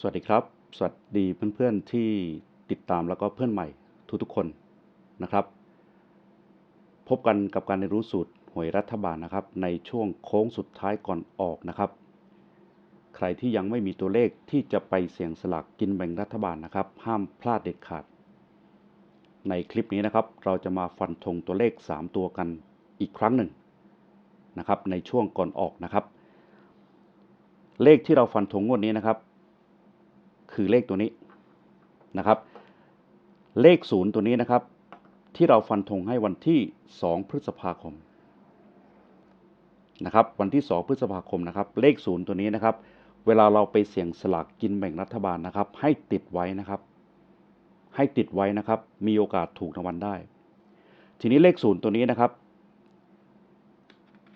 สวัสดีครับ สวัสดีเพื่อนๆที่ติดตามแล้วก็เพื่อนใหม่ทุกๆคนนะครับ พบกันกับการเรียนรู้สูตรหวยรัฐบาลนะครับ ในช่วงโค้งสุดท้ายก่อนออกนะครับ ใครที่ยังไม่มีตัวเลขที่จะไปเสี่ยงสลากกินแบ่งรัฐบาลนะครับ ห้ามพลาดเด็ดขาด ในคลิปนี้นะครับ เราจะมาฟันธงตัวเลข 3 ตัวกันอีกครั้งหนึ่งนะครับ ในช่วงก่อนออกนะครับ เลขที่เราฟันธงงวดนี้นะครับ คือเลขตัวนี้นะครับ เลขศูนย์ตัวนี้นะครับ ที่เราฟันธงให้วันที่ 2 พฤษภาคมนะครับ วันที่ 2 พฤษภาคมนะครับ เลขศูนย์ตัวนี้นะครับ เวลาเราไปเสี่ยงสลากกินแบ่งรัฐบาลนะครับ ให้ติดไว้นะครับ ให้ติดไว้นะครับ มีโอกาสถูกรางวัลได้ ทีนี้เลขศูนย์ตัวนี้นะครับ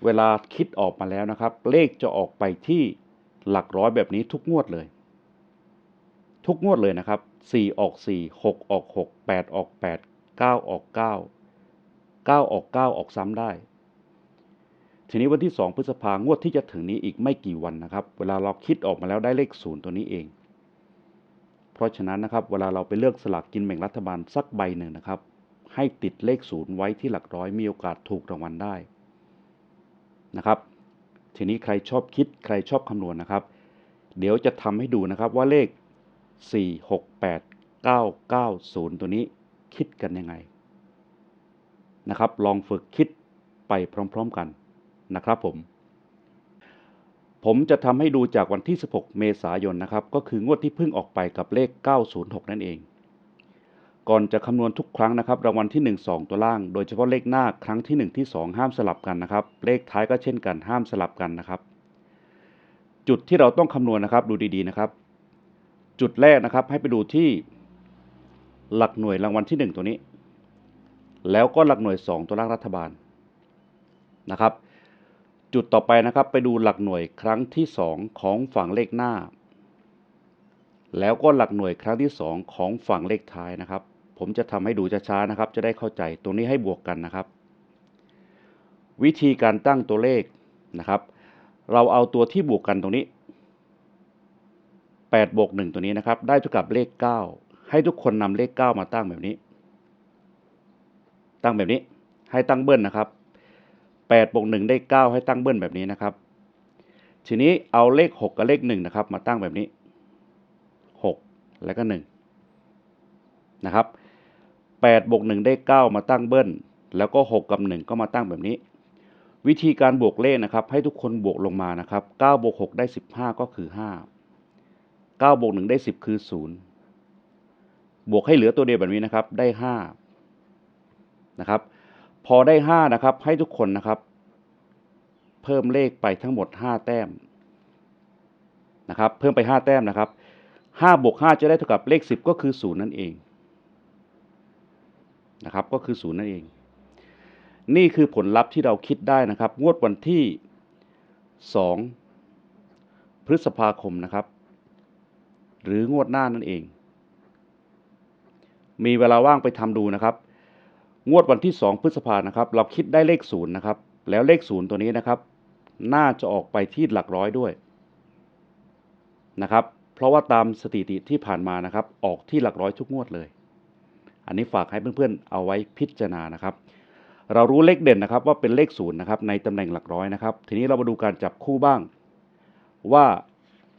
เวลาคิดออกมาแล้วนะครับ เลขจะออกไปที่หลักร้อยแบบนี้ทุกงวดเลย ทุกงวดเลยนะครับ 4 ออก 4 6 ออก 6 8 ออก 8 9 ออก 9 9 ออก 9 ออกซ้ำได้ ทีนี้วันที่ 2 พฤษภางวดที่จะถึงนี้อีกไม่กี่วันนะครับ เวลาเราคิดออกมาแล้วได้เลขศูนย์ตัวนี้เอง เพราะฉะนั้นนะครับ เวลาเราไปเลือกสลากกินแบ่งรัฐบาลสักใบหนึ่งนะครับ ให้ติดเลขศูนย์ไว้ที่หลักร้อยมีโอกาสถูกรางวัลได้นะครับทีนี้ใครชอบคิดใครชอบคำนวณนะครับ เดี๋ยวจะทำให้ดูนะครับว่าเลข 4 6 8 9 9 0 ตัวนี้คิดกันยังไงนะครับ ลองฝึกคิดไปพร้อม ๆกันนะครับผม ผมจะทำให้ดูจากวันที่ 16 เมษายนนะครับ ก็คืองวดที่เพิ่งออกไปกับเลข 906 นั่นเอง ก่อนจะคำนวณทุกครั้งนะครับ รางวัลที่ 1 2 ตัวล่าง โดยเฉพาะเลขหน้าครั้งที่ 1 ที่ 2 ห้ามสลับกันนะครับ เลขท้ายก็เช่นกันห้ามสลับกันนะครับ จุดที่เราต้องคำนวณนะครับดูดีๆนะครับ จุดแรกนะครับให้ไปดูที่หลักหน่วยรางวัลที่ 1 ตัวนี้ แล้วก็หลักหน่วย 2 ตัวล่างรัฐบาลนะครับ จุดต่อไปนะครับไปดูหลักหน่วยครั้งที่ 2 ของฝั่งเลขหน้า แล้วก็หลักหน่วยครั้งที่ 2 ของฝั่งเลขท้ายนะครับ ผมจะทำให้ดูช้าๆนะครับ จะได้เข้าใจตรงนี้ให้บวกกันนะครับ วิธีการตั้งตัวเลขนะครับ เราเอาตัวที่บวกกันตรงนี้ 8บวก1ตัวนี้นะครับ ได้เท่ากับเลข 9 ให้ทุกคนนำเลข 9 มาตั้งแบบนี้ ตั้งแบบนี้ ให้ตั้งเบิ้ลนะครับ8บวก1ได้ 9 ให้ตั้งเบิ้ลแบบนี้นะครับ ทีนี้เอาเลข 6 กับเลข1นะครับ มาตั้งแบบนี้ 6 แล้วก็ 1 นะครับ8บวก1ได้ 9 มาตั้งเบิ้ล แล้วก็ 6 กับ 1 ก็มาตั้งแบบนี้ วิธีการบวกเลขนะครับ ให้ทุกคนบวกลงมานะครับ9บวก6ได้ 15 ก็คือ 5 9บวก1ได้ 10 คือ 0 บวกให้เหลือตัวเดียวแบบนี้นะครับ ได้5นะครับ พอได้5นะครับ ให้ทุกคนนะครับ เพิ่มเลขไปทั้งหมด 5 แต้มนะครับ เพิ่มไป 5 แต้มนะครับ5บวก5จะได้เท่ากับเลข 10 ก็คือ 0 นั่นเองนะครับ ก็คือ 0 นั่นเอง นี่คือผลลัพธ์ที่เราคิดได้นะครับ งวดวันที่ 2 พฤษภาคมนะครับ หรืองวดหน้านั่นเอง มีเวลาว่างไปทำดูนะครับ งวดวันที่ 2 พฤษภานะครับ เราคิดได้เลขศูนย์นะครับ แล้วเลขศูนย์ตัวนี้นะครับ น่าจะออกไปที่หลักร้อยด้วยนะครับ เพราะว่าตามสถิติที่ผ่านมานะครับ ออกที่หลักร้อยทุกงวดเลย อันนี้ฝากให้เพื่อนๆ เอาไว้พิจารณานะครับ เรารู้เลขเด่นนะครับว่าเป็นเลขศูนย์นะครับในตำแหน่งหลักร้อยนะครับ ทีนี้เรามาดูการจับคู่บ้าง ว่า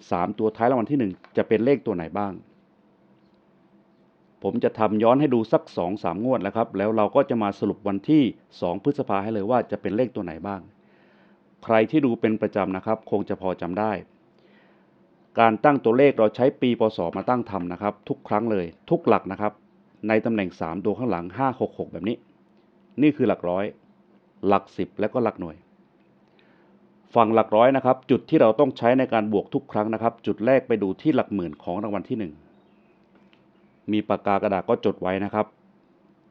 3 ตัวท้ายรางวัลที่ 1 จะเป็นเลขตัวไหนบ้าง ผมจะทำย้อนให้ดูสัก 2 3 งวดแล้วครับ แล้วเราก็จะมาสรุปวันที่ 2 พฤษภาให้เลยว่าจะเป็นเลขตัวไหนบ้าง ใครที่ดูเป็นประจำนะครับ คงจะพอจำได้ การตั้งตัวเลขเราใช้ปีพศมาตั้งทำนะครับ ทุกครั้งเลย ทุกหลักนะครับ ในตำแหน่ง 3 ตัวข้างหลัง 5 6 6 แบบนี้ นี่คือหลักร้อย หลัก 10 และก็หลักหน่วย ฝั่งหลักร้อยนะครับ จุดที่เราต้องใช้ในการบวกทุกครั้งนะครับ จุดแรกไปดูที่หลักหมื่นของรางวัลที่ 1 มีปากกากระดาษก็จดไว้นะครับ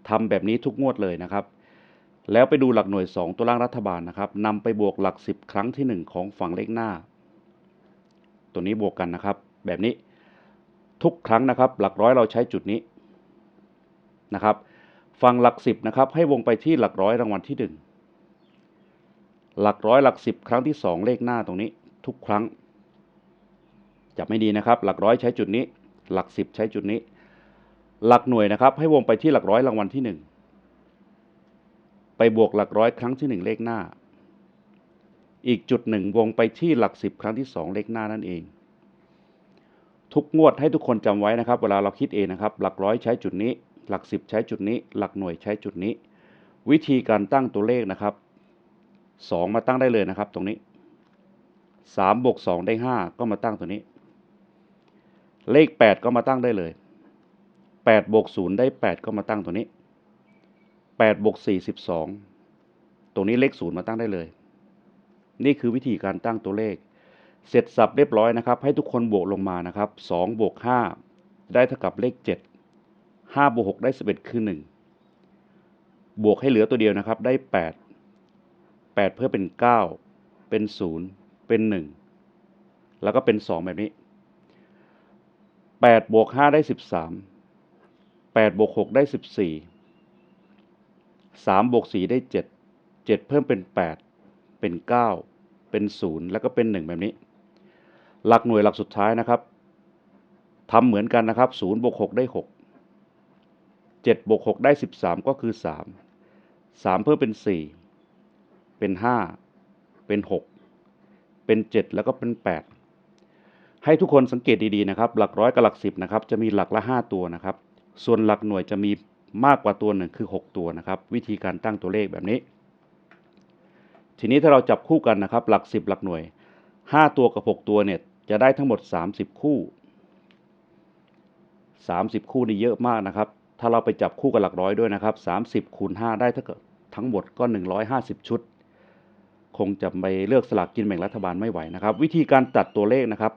ทำแบบนี้ทุกงวดเลยนะครับ แล้วไปดูหลักหน่วย 2 ตัวล่างรัฐบาลนะครับนำไปบวกหลัก 10 ครั้งที่ 1 ของฝั่งเลขหน้า ตัวนี้บวกกันนะครับ แบบนี้ทุกครั้งนะครับ หลักร้อยเราใช้จุดนี้นะครับ ฝั่งหลัก 10นะครับให้วงไปที่หลักร้อยรางวัลที่ 1 หลักร้อยหลัก10ครั้งที่ 2 เลขหน้าตรงนี้ทุกครั้งจับไม่ดีนะครับ หลักร้อยใช้จุดนี้ หลักสิบใช้จุดนี้ หลักหน่วยนะครับ ให้วงไปที่หลักร้อยรางวัลที่หนึ่งไปบวกหลักร้อยครั้งที่หนึ่งเลขหน้า อีกจุดหนึ่งวงไปที่หลักสิบครั้งที่สองเลขหน้านั่นเอง ทุกงวดให้ทุกคนจำไว้นะครับ เวลาเราคิดเองนะครับ หลักร้อยใช้จุดนี้ หลักสิบใช้จุดนี้ หลักหน่วยใช้จุดนี้ วิธีการตั้งตัวเลขนะครับ สองมาตั้งได้เลยนะครับ ตรงนี้สามบวกสองได้ห้าก็มาตั้งตัวนี้ เลขแปดก็มาตั้งได้เลยแปดบวกศูนย์ได้แปดก็มาตั้งตัวนี้แปดบวกสี่สิบสองตรงนี้เลขศูนย์มาตั้งได้เลย นี่คือวิธีการตั้งตัวเลข เสร็จสับเรียบร้อยนะครับ ให้ทุกคนบวกลงมานะครับสองบวกห้าได้เท่ากับเลขเจ็ดห้าบวกหกได้สิบเอ็ดคือหนึ่งบวกให้เหลือตัวเดียวนะครับได้แปดแปดเพื่อเป็นเก้าเป็นศูนย์เป็นหนึ่งแล้วก็เป็นสองแบบนี้แปดบวกห้าได้สิบสามแปดบวกหกได้สิบสี่สามบวกสี่ได้เจ็ดเจ็ดเพิ่มเป็นแปดเป็นเก้าเป็นศูนย์แล้วก็เป็นหนึ่งแบบนี้ หลักหน่วยหลักสุดท้ายนะครับทำเหมือนกันนะครับศูนย์บวกหกได้หกเจ็ดบวกหกได้สิบสามก็คือสามสามเพิ่มเป็นสี่ เป็นห้าเป็นหกเป็นเจ็ดแล้วก็เป็นแปดให้ทุกคนสังเกตดีๆนะครับ หลักร้อยกับหลักสิบนะครับจะมีหลักละห้าตัวนะครับ ส่วนหลักหน่วยจะมีมากกว่าตัวหนึ่งคือหกตัวนะครับ วิธีการตั้งตัวเลขแบบนี้ ทีนี้ถ้าเราจับคู่กันนะครับ หลักสิบหลักหน่วยห้าตัวกับหกตัวเนี่ยจะได้ทั้งหมดสามสิบคู่สามสิบคู่นี่เยอะมากนะครับ ถ้าเราไปจับคู่กับหลักร้อยด้วยนะครับสามสิบคูณห้าได้ท่ากับทั้งหมดก็หนึ่งร้อยห้าสิบชุด คงจะไปเลือกสลากกินแบ่งรัฐบาลไม่ไหวนะครับ วิธีการตัดตัวเลขนะครับ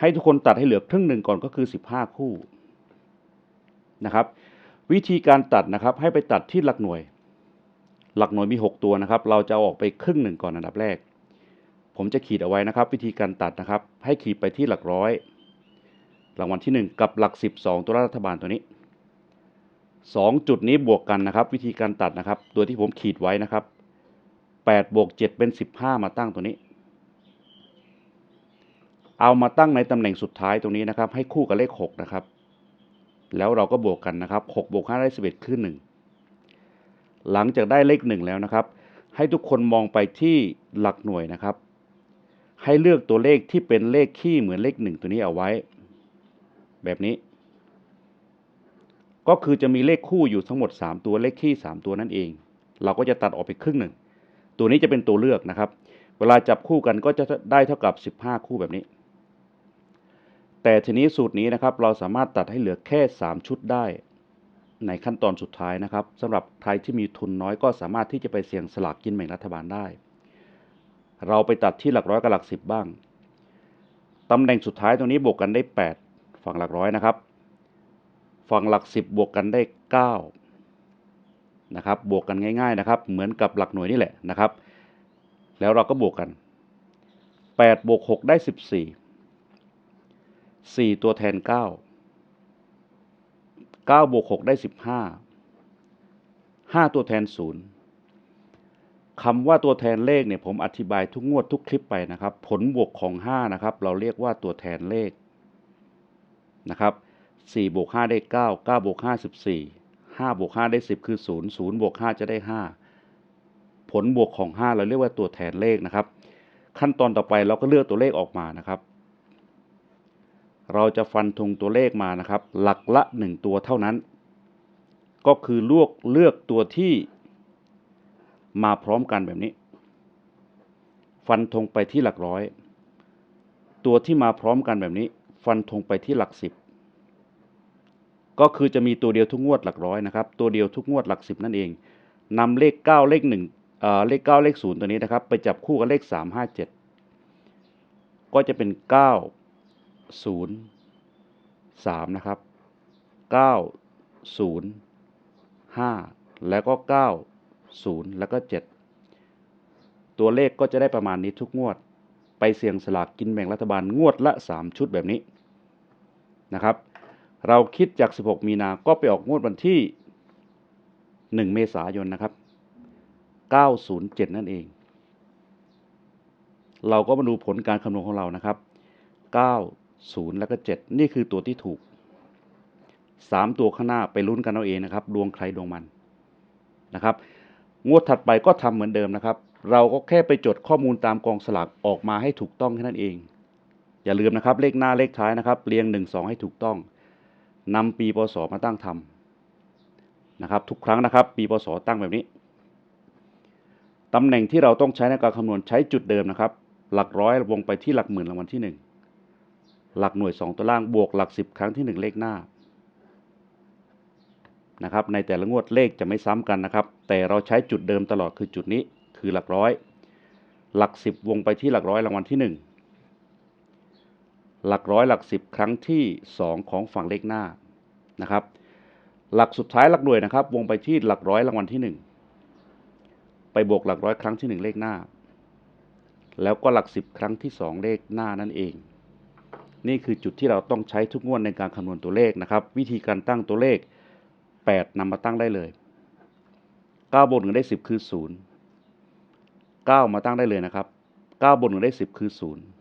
ให้ทุกคนตัดให้เหลือครึ่งหนึ่งก่อนก็คือสิบห้าคู่นะครับ วิธีการตัดนะครับ ให้ไปตัดที่หลักหน่วย หลักหน่วยมี 6 ตัวนะครับ เราจะอออกไปครึ่งหนึ่งก่อนอันดับแรก ผมจะขีดเอาไว้นะครับ วิธีการตัดนะครับ ให้ขีดไปที่หลักร้อยรางวัลที่ 1 กับหลัก 12 ตัวรัฐบาลตัวนี้ 2 จุดนี้บวกกันนะครับ วิธีการตัดนะครับ ตัวที่ผมขีดไว้นะครับ 8บวก7เป็น 15 มาตั้งตัวนี้ เอามาตั้งในตำแหน่งสุดท้ายตรงนี้นะครับ ให้คู่กับเลข 6 นะครับ แล้วเราก็บวกกันนะครับ6บวก5ได้11คือ1 หลังจากได้เลขหนึ่งแล้วนะครับ ให้ทุกคนมองไปที่หลักหน่วยนะครับ ให้เลือกตัวเลขที่เป็นเลขขี้เหมือนเลขหนึ่งตัวนี้เอาไว้ แบบนี้ ก็คือจะมีเลขคู่อยู่ทั้งหมด 3 ตัวเลขขี้ 3 ตัวนั่นเอง เราก็จะตัดออกไปครึ่งหนึ่ง ตัวนี้จะเป็นตัวเลือกนะครับ เวลาจับคู่กันก็จะได้เท่ากับ 15 คู่แบบนี้ แต่ทีนี้สูตรนี้นะครับ เราสามารถตัดให้เหลือแค่ 3 ชุดได้ ในขั้นตอนสุดท้ายนะครับสำหรับใครที่มีทุนน้อยก็สามารถที่จะไปเสี่ยงสลากกินแบ่งรัฐบาลได้ เราไปตัดที่หลักร้อยกับหลักสิบบ้างตำแหน่งสุดท้ายตรงนี้บวกกันได้ 8 ฝั่งหลักร้อยนะครับ ฝั่งหลักสิบบวกกันได้ 9 นะครับบวกกันง่ายๆนะครับเหมือนกับหลักหน่วยนี่แหละนะครับ แล้วเราก็บวกกัน8บวก6ได้ 14 4 ตัวแทน 9 9บวก6ได้ 15 5 ตัวแทน 0คำว่าตัวแทนเลขเนี่ยผมอธิบายทุกงวดทุกคลิปไปนะครับ ผลบวกของ 5 นะครับ เราเรียกว่าตัวแทนเลขนะครับ4บวก5ได้ 9 9บวก5 14 5บวก5ได้ 10 คือ 0 0บวก5จะได้ 5 ผลบวกของ 5 เราเรียกว่าตัวแทนเลขนะครับ ขั้นตอนต่อไปเราก็เลือกตัวเลขออกมานะครับ เราจะฟันธงตัวเลขมานะครับ หลักละหนึ่งตัวเท่านั้น ก็คือลือกเลือกตัวที่มาพร้อมกันแบบนี้ ฟันธงไปที่หลักร้อย ตัวที่มาพร้อมกันแบบนี้ ฟันธงไปที่หลักสิบ ก็คือจะมีตัวเดียวทุกงวดหลักร้อยนะครับ ตัวเดียวทุกงวดหลักสิบนั่นเองนำเลขเก้าเลขหนึ่งเลขเก้าเลขศูนย์ตัวนี้นะครับ ไปจับคู่กับเลขสามห้าเจ็ดก็จะเป็นเก้าศูนย์สามนะครับเก้าศูนย์ห้าแล้วก็เก้าศูนย์แล้วก็เจ็ดตัวเลขก็จะได้ประมาณนี้ทุกงวด ไปเสี่ยงสลากกินแบ่งรัฐบาลงวดละสามชุดแบบนี้นะครับ เราคิดจาก 16 มีนา ก็ไปออกงวดวันที่ 1 เมษายนนะครับ 907 นั่นเอง เราก็มาดูผลการคำนวณของเรานะครับเก้าศูนย์แล้วก็เจ็ดนี่คือตัวที่ถูกสามตัวข้างหน้าไปลุ้นกันเอาเองนะครับ ดวงใครดวงมันนะครับ งวดถัดไปก็ทำเหมือนเดิมนะครับ เราก็แค่ไปจดข้อมูลตามกองสลากออกมาให้ถูกต้องแค่นั้นเอง อย่าลืมนะครับ เลขหน้าเลขท้ายนะครับ เรียงหนึ่งสองให้ถูกต้อง นำปีพศมาตั้งทำนะครับ ทุกครั้งนะครับ ปีพศตั้งแบบนี้ตำแหน่งที่เราต้องใช้ในการคำนวณใช้จุดเดิมนะครับ หลักร้อยวงไปที่หลักหมื่นรางวัลที่หนึ่งหลักหน่วยสองตัวล่างบวกหลักสิบครั้งที่หนึ่งเลขหน้านะครับในแต่ละงวดเลขจะไม่ซ้ำกันนะครับ แต่เราใช้จุดเดิมตลอดคือจุดนี้คือหลักร้อย หลักสิบวงไปที่หลักร้อยรางวัลที่หนึ่ง หลักร้อยหลักสิบครั้งที่สองของฝั่งเลขหน้านะครับ หลักสุดท้ายหลักหน่วยนะครับ วงไปที่หลักร้อยรางวัลที่หนึ่งไปบวกหลักร้อยครั้งที่หนึ่งเลขหน้า แล้วก็หลักสิบครั้งที่สองเลขหน้านั่นเอง นี่คือจุดที่เราต้องใช้ทุกงวดในการคำนวณตัวเลขนะครับ วิธีการตั้งตัวเลข 8นำมาตั้งได้เลย9บวก1ได้ 10 คือ 0 9 มาตั้งได้เลยนะครับ 9บวก1ได้ 10 คือ 0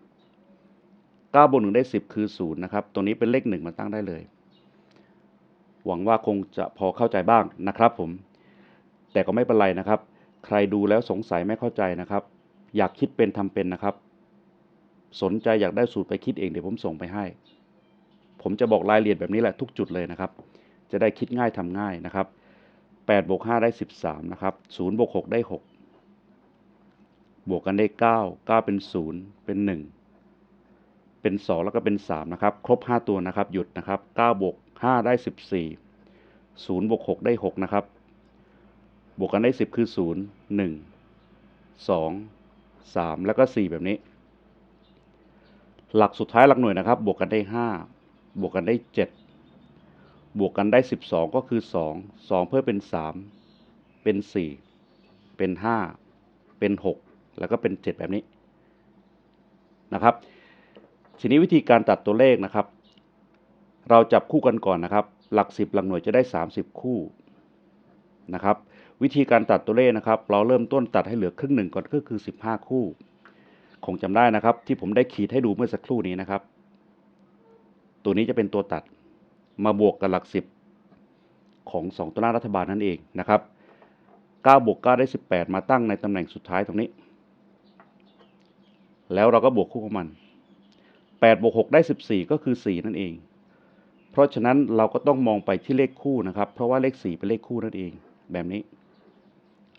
9บวก1ได้ 10 คือ 0 นะครับตรงนี้เป็นเลข 1 มาตั้งได้เลย หวังว่าคงจะพอเข้าใจบ้างนะครับผม แต่ก็ไม่เป็นไรนะครับ ใครดูแล้วสงสัยไม่เข้าใจนะครับ อยากคิดเป็นทำเป็นนะครับ สนใจอยากได้สูตรไปคิดเองเดี๋ยวผมส่งไปให้ ผมจะบอกรายละเอียดแบบนี้แหละทุกจุดเลยนะครับ จะได้คิดง่ายทำง่ายนะครับ8บวก5ได้ 13 นะครับ0บวก6ได้ 6 บวกกันได้ 9 9 เป็น 0 เป็น 1 เป็น 2 แล้วก็เป็น 3 นะครับ ครบ 5 ตัวนะครับ หยุดนะครับ9บวก5ได้ 14 0บวก6ได้ 6 นะครับ บวกกันได้ 10 คือ 0 1 2 3 แล้วก็ 4 แบบนี้ หลักสุดท้ายหลักหน่วยนะครับ บวกกันได้ 5 บวกกันได้ 7 บวกกันได้ 12 ก็คือ 2 2 เพิ่มเป็น 3 เป็น 4 เป็น 5 เป็น 6 แล้วก็เป็น 7 แบบนี้นะครับ ทีนี้วิธีการตัดตัวเลขนะครับ เราจับคู่กันก่อนนะครับ หลัก 10 หลักหน่วยจะได้ 30 คู่นะครับ วิธีการตัดตัวเลขนะครับ เราเริ่มต้นตัดให้เหลือครึ่งหนึ่งก่อนก็คือ 15 คู่ คงจำได้นะครับ ที่ผมได้ขีดให้ดูเมื่อสักครู่นี้นะครับ ตัวนี้จะเป็นตัวตัดมาบวกกับหลักสิบของ 2 ตัวหน้ารัฐบาลนั่นเองนะครับ9บวก9ได้ 18 มาตั้งในตำแหน่งสุดท้ายตรงนี้ แล้วเราก็บวกคู่ของมัน 8บวก6ได้ 14 ก็คือ 4 นั่นเอง เพราะฉะนั้นเราก็ต้องมองไปที่เลขคู่นะครับ เพราะว่าเลข 4 เป็นเลขคู่นั่นเอง แบบนี้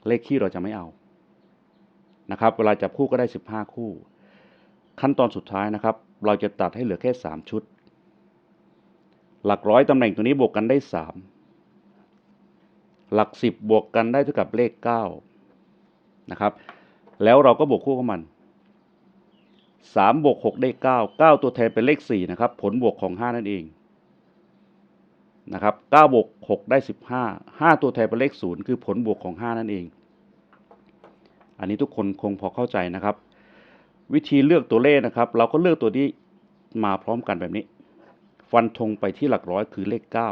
เลขคี่เราจะไม่เอา นะครับ เวลาจับคู่ก็ได้ 15 คู่ ขั้นตอนสุดท้ายนะครับ เราจะตัดให้เหลือแค่ 3 ชุด หลักร้อยตำแหน่งตัวนี้บวกกันได้สามหลักสิบบวกกันได้เท่ากับเลขเก้านะครับ แล้วเราก็บวกคู่กับมัน สามบวกหกได้เก้าเก้าตัวแทนเป็นเลขสี่นะครับ ผลบวกของห้านั่นเองนะครับเก้าบวกหกได้สิบห้าห้าตัวแทนเป็นเลขศูนย์คือผลบวกของห้านั่นเอง อันนี้ทุกคนคงพอเข้าใจนะครับ วิธีเลือกตัวเลขนะครับ เราก็เลือกตัวที่มาพร้อมกันแบบนี้ ฟันธงไปที่หลักร้อยคือเลขเก้า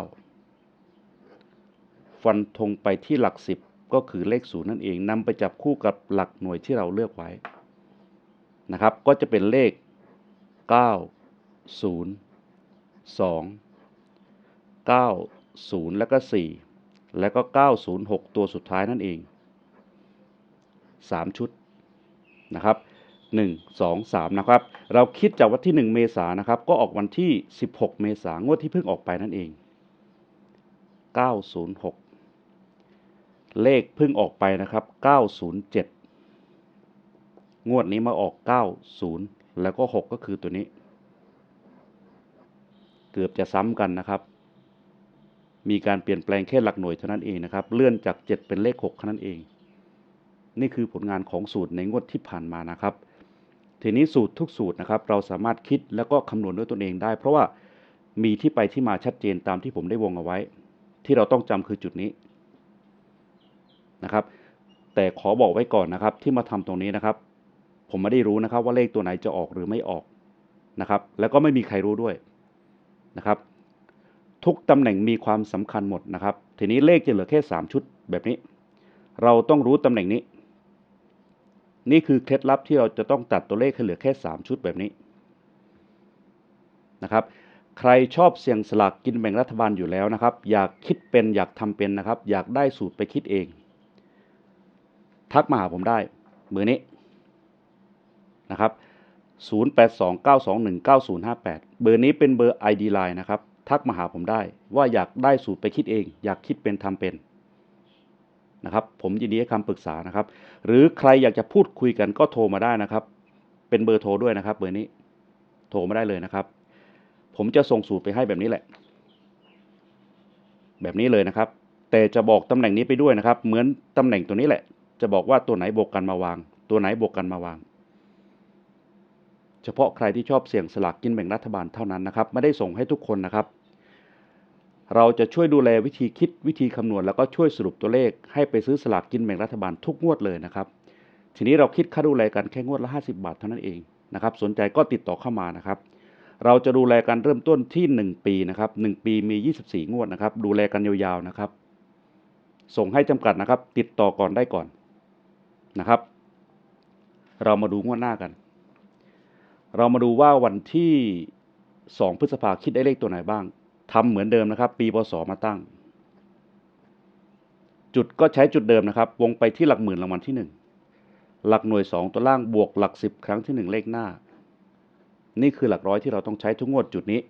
ฟันธงไปที่หลักสิบก็คือเลขศูนย์นั่นเองนำไปจับคู่กับหลักหน่วยที่เราเลือกไว้ นะครับ ก็จะเป็นเลขเก้าศูนย์สองเก้าศูนย์แล้วก็สี่แล้วก็เก้าศูนย์หกตัวสุดท้ายนั่นเองสามชุดนะครับหนึ่งสองสามนะครับ เราคิดจากวันที่หนึ่งเมษายนนะครับ ก็ออกวันที่สิบหกเมษายนงวดที่เพิ่งออกไปนั่นเองเก้าศูนย์หกเลขเพิ่งออกไปนะครับเก้าศูนย์เจ็ด งวดนี้มาออกเก้าศูนย์แล้วก็หกก็คือตัวนี้ เกือบจะซ้ำกันนะครับ มีการเปลี่ยนแปลงแค่หลักหน่วยเท่านั้นเองนะครับ เลื่อนจากเจ็ดเป็นเลขหกเท่านั้นเอง นี่คือผลงานของสูตรในงวดที่ผ่านมานะครับ ทีนี้สูตรทุกสูตรนะครับ เราสามารถคิดแล้วก็คำนวณด้วยตนเองได้ เพราะว่ามีที่ไปที่มาชัดเจนตามที่ผมได้วงเอาไว้ ที่เราต้องจำคือจุดนี้นะครับ แต่ขอบอกไว้ก่อนนะครับที่มาทำตรงนี้นะครับ ผมไม่ได้รู้นะครับว่าเลขตัวไหนจะออกหรือไม่ออกนะครับ แล้วก็ไม่มีใครรู้ด้วยนะครับ ทุกตำแหน่งมีความสำคัญหมดนะครับ ทีนี้เลขจะเหลือแค่ 3 ชุดแบบนี้ เราต้องรู้ตำแหน่งนี้ นี่คือเคล็ดลับที่เราจะต้องตัดตัวเลขให้เหลือแค่ 3 ชุดแบบนี้นะครับใครชอบเสี่ยงสลากกินแบ่งรัฐบาลอยู่แล้วนะครับ อยากคิดเป็นอยากทำเป็นนะครับ อยากได้สูตรไปคิดเอง ทักมาหาผมได้เบอร์นี้ นะครับ 0829219058 เบอร์นี้เป็นเบอร์ ID Line นะครับ ทักมาหาผมได้ว่าอยากได้สูตรไปคิดเอง อยากคิดเป็นทำเป็นนะครับผมยินดีให้คำปรึกษานะครับ หรือใครอยากจะพูดคุยกันก็โทรมาได้นะครับ เป็นเบอร์โทรด้วยนะครับ เบอร์นี้โทรมาได้เลยนะครับ ผมจะส่งสูตรไปให้แบบนี้แหละ แบบนี้เลยนะครับ แต่จะบอกตำแหน่งนี้ไปด้วยนะครับ เหมือนตำแหน่งตัวนี้แหละ จะบอกว่าตัวไหนบวกกันมาวาง ตัวไหนบวกกันมาวาง เฉพาะใครที่ชอบเสี่ยงสลากกินแบ่งรัฐบาลเท่านั้นนะครับ ไม่ได้ส่งให้ทุกคนนะครับ เราจะช่วยดูแลวิธีคิดวิธีคำนวณ แล้วก็ช่วยสรุปตัวเลข ให้ไปซื้อสลากกินแบ่งรัฐบาลทุกงวดเลยนะครับ ทีนี้เราคิดค่าดูแลกันแค่งวดละ 50 บาทเท่านั้นเองนะครับ สนใจก็ติดต่อเข้ามานะครับ เราจะดูแลกันเริ่มต้นที่ 1 ปีนะครับ1ปีมี 24 งวดนะครับ ดูแลกันยาวๆนะครับ ส่งให้จำกัดนะครับ ติดต่อก่อนได้ก่อนนะครับ เรามาดูงวดหน้ากัน เรามาดูว่าวันที่ 2 พฤษภาคิดได้เลขตัวไหนบ้างทำเหมือนเดิมนะครับ ปีพศมาตั้ง จุดก็ใช้จุดเดิมนะครับ วงไปที่หลักหมื่นรางวัลที่ 1 หลักหน่วย 2 ตัวล่างบวกหลัก 10 ครั้งที่ 1 เลขหน้า นี่คือหลักร้อยที่เราต้องใช้ทุกงวดจุดนี้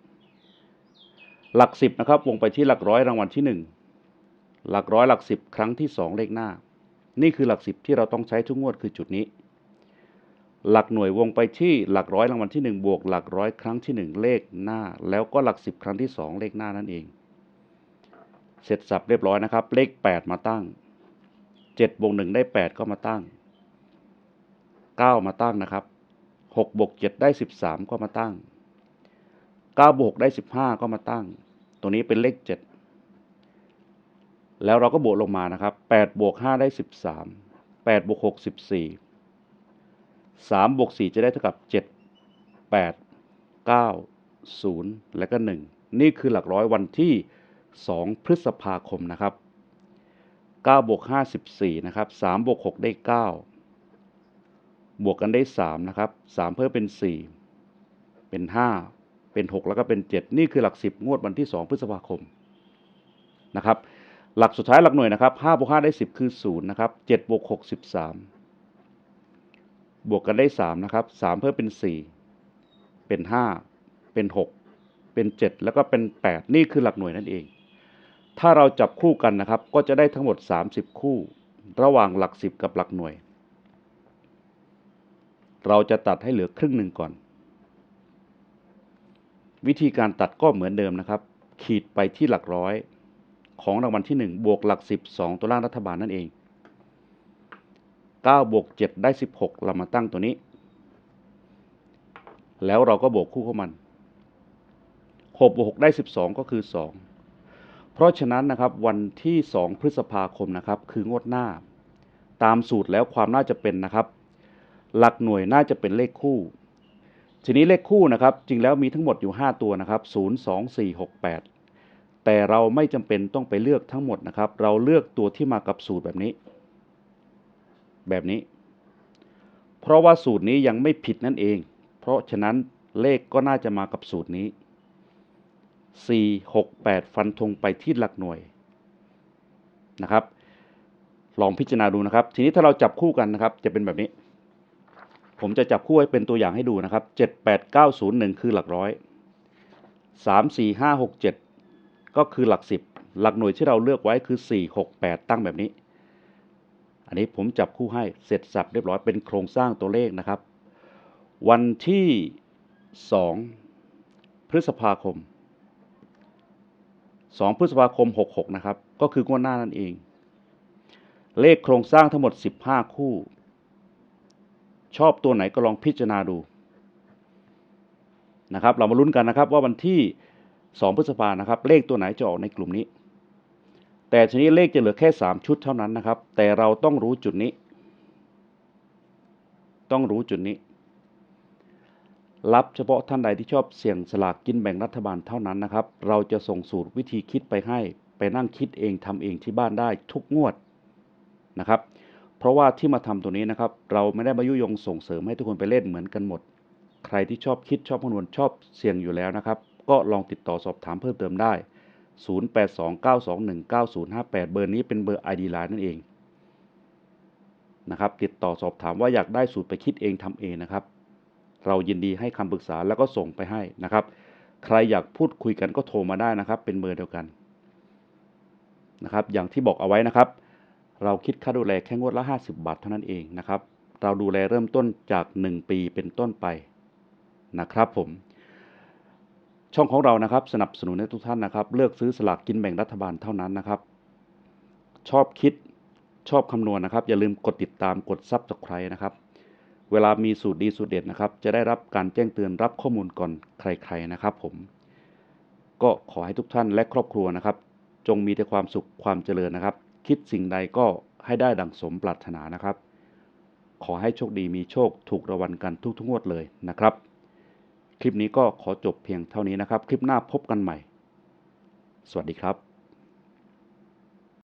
หลัก 10นะครับ วงไปที่หลักร้อยรางวัลที่ 1 หลักร้อยหลัก 10 ครั้งที่ 2 เลขหน้า นี่คือหลัก 10 ที่เราต้องใช้ทุกงวดคือจุดนี้ หลักหน่วยวงไปที่หลักร้อยรางวัลที่ 1 บวก หลักร้อยครั้งที่ 1 เลขหน้า แล้วก็หลัก 10 ครั้งที่ 2 เลขหน้านั่นเอง เสร็จสับเรียบร้อยนะครับ เลข 8 มาตั้ง7บวก1ได้ 8 ก็มาตั้ง 9 มาตั้งนะครับ6บวก7ได้ 13 ก็มาตั้ง9บวกได้ 15 ก็มาตั้ง ตัวนี้เป็นเลข 7 แล้วเราก็บวกลงมานะครับ8บวก5ได้ 13 8บวก6 14 3บวก4จะได้เท่ากับ 7 8 9 0 และก็ 1 นี่คือหลักร้อยวันที่ 2 พฤษภาคมนะครับ9บวก5 14นะครับ3บวก6ได้ 9 บวกกันได้ 3 นะครับ 3 เพิ่มเป็น 4 เป็น 5 เป็น 6 แล้วก็เป็น 7 นี่คือหลัก 10 งวดวันที่ 2 พฤษภาคมนะครับหลักสุดท้ายหลักหน่วยนะครับ5บวก5ได้ 10 คือ 0 นะครับ7บวก6 13 บวกกันได้3นะครับ3เพิ่มเป็น 4 เป็น 5 เป็น 6 เป็น 7 แล้วก็เป็น 8 นี่คือหลักหน่วยนั่นเอง ถ้าเราจับคู่กันนะครับ ก็จะได้ทั้งหมด 30 คู่ ระหว่างหลัก 10 กับหลักหน่วย เราจะตัดให้เหลือครึ่งหนึ่งก่อน วิธีการตัดก็เหมือนเดิมนะครับ ขีดไปที่หลักร้อย ของรางวัลที่ 1 บวกหลัก 10 2 ตัวล่างรัฐบาลนั่นเอง 9บวก7ได้ 16 เรามาตั้งตัวนี้ แล้วเราก็บวกคู่เข้ามัน6บวก6ได้ 12 ก็คือ 2 เพราะฉะนั้นนะครับวันที่ 2 พฤษภาคมนะครับ คืองวดหน้า ตามสูตรแล้วความน่าจะเป็นนะครับ หลักหน่วยน่าจะเป็นเลขคู่ ทีนี้เลขคู่นะครับ จริงแล้วมีทั้งหมดอยู่ 5 ตัวนะครับ 0 2 4 6 8 แต่เราไม่จำเป็นต้องไปเลือกทั้งหมดนะครับ เราเลือกตัวที่มากับสูตรแบบนี้ แบบนี้ เพราะว่าสูตรนี้ยังไม่ผิดนั่นเอง เพราะฉะนั้นเลขก็น่าจะมากับสูตรนี้ 4 6 8 ฟันธงไปที่หลักหน่วยนะครับ ลองพิจารณาดูนะครับ ทีนี้ถ้าเราจับคู่กันนะครับ จะเป็นแบบนี้ ผมจะจับคู่ให้เป็นตัวอย่างให้ดูนะครับ 7 8 9 0 1 คือหลักร้อย 3 4 5 6 7 ก็คือหลัก 10 หลักหน่วยที่เราเลือกไว้คือ 4 6 8 ตั้งแบบนี้ อันนี้ผมจับคู่ให้เสร็จสับเรียบร้อยเป็นโครงสร้างตัวเลขนะครับ วันที่ 2 พฤษภาคม 2 พฤษภาคม 66 นะครับ ก็คืองวดหน้านั่นเอง เลขโครงสร้างทั้งหมด 15 คู่ ชอบตัวไหนก็ลองพิจารณาดูนะครับ เรามาลุ้นกันนะครับว่าวันที่ 2 พฤษภานะครับ เลขตัวไหนจะออกในกลุ่มนี้ แต่ทีนี้เลขจะเหลือแค่ 3 ชุดเท่านั้นนะครับ แต่เราต้องรู้จุดนี้ ต้องรู้จุดนี้ รับเฉพาะท่านใดที่ชอบเสี่ยงสลากกินแบ่งรัฐบาลเท่านั้นนะครับ เราจะส่งสูตรวิธีคิดไปให้ ไปนั่งคิดเองทำเองที่บ้านได้ทุกงวดนะครับ เพราะว่าที่มาทำตัวนี้นะครับ เราไม่ได้มายุยงส่งเสริมให้ทุกคนไปเล่นเหมือนกันหมด ใครที่ชอบคิดชอบคำนวณชอบเสี่ยงอยู่แล้วนะครับ ก็ลองติดต่อสอบถามเพิ่มเติมได้ 0829219058 เบอร์นี้เป็นเบอร์ ID Line นั่นเองนะครับติดต่อสอบถามว่าอยากได้สูตรไปคิดเองทำเองนะครับ เรายินดีให้คำปรึกษาแล้วก็ส่งไปให้นะครับ ใครอยากพูดคุยกันก็โทรมาได้นะครับ เป็นเบอร์เดียวกันนะครับอย่างที่บอกเอาไว้นะครับ เราคิดค่าดูแลแค่งวดละ 50 บาทเท่านั้นเองนะครับ เราดูแลเริ่มต้นจาก 1 ปีเป็นต้นไปนะครับผม ช่องของเรานะครับสนับสนุนให้ทุกท่านนะครับ เลือกซื้อสลากกินแบ่งรัฐบาลเท่านั้นนะครับ ชอบคิดชอบคำนวณนะครับ อย่าลืมกดติดตามกดซับสไครต์นะครับ เวลามีสูตรดีสูตรเด็ดนะครับ จะได้รับการแจ้งเตือนรับข้อมูลก่อนใคร ๆนะครับ ผม ก็ขอให้ทุกท่านและครอบครัวนะครับ จงมีแต่ความสุขความเจริญนะครับ คิดสิ่งใดก็ให้ได้ดังสมปรารถนานะครับ ขอให้โชคดีมีโชคถูกรางวัลกันทุกๆงวดเลยนะครับ ลิปนี้ก็ขอจบเพียงเท่านี้นะครับ คลิปหน้าพบกันใหม่ สวัสดีครับ